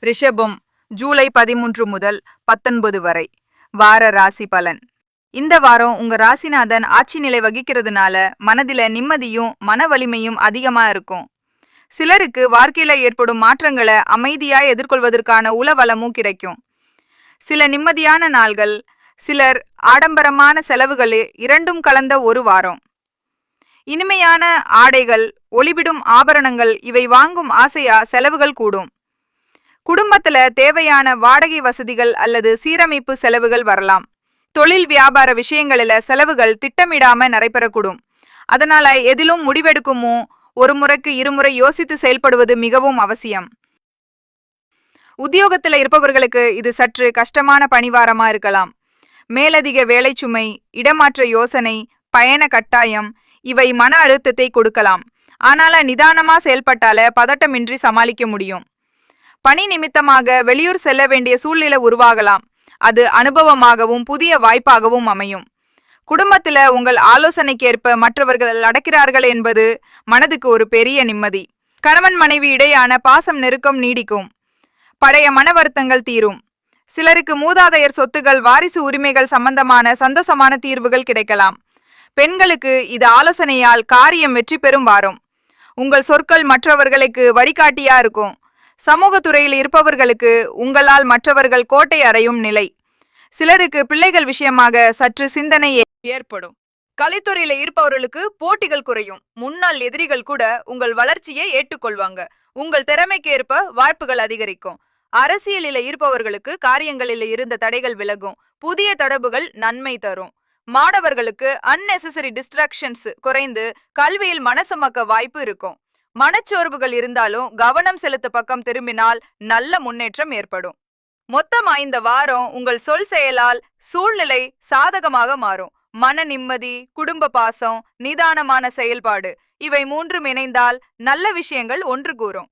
ரிஷபம் ஜூலை பதிமூன்று முதல் பத்தொன்பது வரை. வார ராசி பலன். இந்த வாரம் உங்க ராசிநாதன் ஆட்சி நிலை வகிக்கிறதுனால மனதில நிம்மதியும் மன வலிமையும் அதிகமா இருக்கும். சிலருக்கு வாழ்க்கையில ஏற்படும் மாற்றங்களை அமைதியா எதிர்கொள்வதற்கான உளவளமும் கிடைக்கும். சில நிம்மதியான நாள்கள் சிலர் ஆடம்பரமான செலவுகள் இரண்டும் கலந்த ஒரு வாரம். இனிமையான ஆடைகள் ஒளிவிடும் ஆபரணங்கள் இவை வாங்கும் ஆசையா செலவுகள் கூடும். குடும்பத்துல தேவையான வாடகை வசதிகள் அல்லது சீரமைப்பு செலவுகள் வரலாம். தொழில் வியாபார விஷயங்களில செலவுகள் திட்டமிடாம நடைபெறக்கூடும். அதனால எதிலும் முடிவெடுக்குமோ? ஒரு முறைக்கு இருமுறை யோசித்து செயல்படுவது மிகவும் அவசியம். உத்தியோகத்துல இருப்பவர்களுக்கு இது சற்று கஷ்டமான பணிவாரமா இருக்கலாம். மேலதிக வேலைச்சுமை இடமாற்ற யோசனை பயண கட்டாயம் இவை மன அழுத்தத்தை கொடுக்கலாம். ஆனால நிதானமா செயல்பட்டால பதட்டமின்றி சமாளிக்க முடியும். பணி நிமித்தமாக வெளியூர் செல்ல வேண்டிய சூழ்நிலை உருவாகலாம். அது அனுபவமாகவும் புதிய வாய்ப்பாகவும் அமையும். குடும்பத்துல உங்கள் ஆலோசனைக்கேற்ப மற்றவர்கள் நடக்கிறார்கள் என்பது மனதுக்கு ஒரு பெரிய நிம்மதி. கணவன் மனைவி இடையான பாசம் நெருக்கம் நீடிக்கும். பழைய மன வருத்தங்கள் தீரும். சிலருக்கு மூதாதையர் சொத்துகள் வாரிசு உரிமைகள் சம்பந்தமான சந்தோஷமான தீர்வுகள் கிடைக்கலாம். பெண்களுக்கு இது ஆலோசனையால் காரியம் வெற்றி பெறும் வாரம். உங்கள் சொற்கள் மற்றவர்களுக்கு வழிகாட்டியா இருக்கும். சமூகத்துறையில் இருப்பவர்களுக்கு உங்களால் மற்றவர்கள் கோட்டை அறையும் நிலை. சிலருக்கு பிள்ளைகள் விஷயமாக சற்று சிந்தனை ஏற்படும். கலைத்துறையில இருப்பவர்களுக்கு போட்டிகள் குறையும். முன்னாள் எதிரிகள் கூட உங்கள் வளர்ச்சியை ஏற்றுக்கொள்வாங்க. உங்கள் திறமைக்கு ஏற்ப வாய்ப்புகள் அதிகரிக்கும். அரசியலில இருப்பவர்களுக்கு காரியங்களில் இருந்த தடைகள் விலகும். புதிய தடபுகள் நன்மை தரும். மாணவர்களுக்கு அன்நெசசரி டிஸ்ட்ராக்ஷன்ஸ் குறைந்து கல்வியில் மனசமக்க வாய்ப்பு இருக்கும். மனச்சோர்வுகள் இருந்தாலும் கவனம் செலுத்த பக்கம் திரும்பினால் நல்ல முன்னேற்றம் ஏற்படும். மொத்தமா இந்த வாரம் உங்கள் சொல் செயலால் சூழ்நிலை சாதகமாக மாறும். மன நிம்மதி குடும்ப பாசம் நிதானமான செயல்பாடு இவை மூன்றும் இணைந்தால் நல்ல விஷயங்கள் ஒன்று கூறும்.